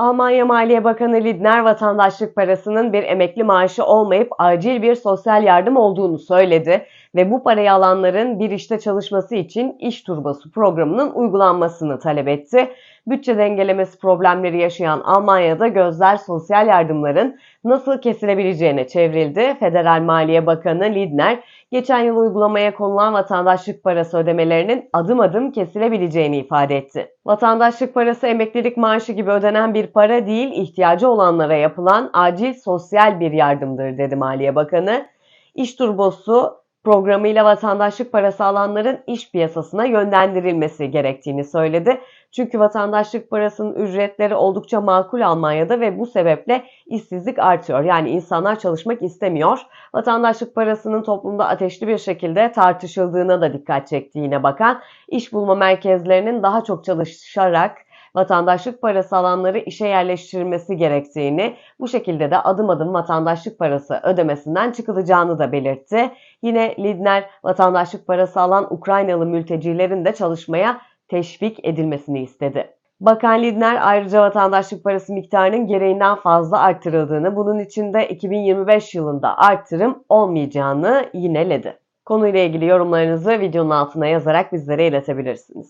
Almanya Maliye Bakanı Lindner vatandaşlık parasının bir emekli maaşı olmayıp acil bir sosyal yardım olduğunu söyledi ve bu parayı alanların bir işte çalışması için iş turbası programının uygulanmasını talep etti. Bütçe dengelemesi problemleri yaşayan Almanya'da gözler sosyal yardımların nasıl kesilebileceğine çevrildi. Federal Maliye Bakanı Lindner, geçen yıl uygulamaya konulan vatandaşlık parası ödemelerinin adım adım kesilebileceğini ifade etti. Vatandaşlık parası emeklilik maaşı gibi ödenen bir para değil, ihtiyacı olanlara yapılan acil sosyal bir yardımdır dedi Maliye Bakanı. İş turbosu programıyla vatandaşlık parası alanların iş piyasasına yönlendirilmesi gerektiğini söyledi. Çünkü vatandaşlık parasının ücretleri oldukça makul Almanya'da ve bu sebeple işsizlik artıyor. Yani insanlar çalışmak istemiyor. Vatandaşlık parasının toplumda ateşli bir şekilde tartışıldığına da dikkat çekti yine bakan. İş bulma merkezlerinin daha çok çalışarak vatandaşlık parası alanları işe yerleştirilmesi gerektiğini, bu şekilde de adım adım vatandaşlık parası ödemesinden çıkılacağını da belirtti. Yine Lindner vatandaşlık parası alan Ukraynalı mültecilerin de çalışmaya teşvik edilmesini istedi. Bakan Lindner ayrıca vatandaşlık parası miktarının gereğinden fazla arttırıldığını, bunun için de 2025 yılında artırım olmayacağını yineledi. Konuyla ilgili yorumlarınızı videonun altına yazarak bizlere iletebilirsiniz.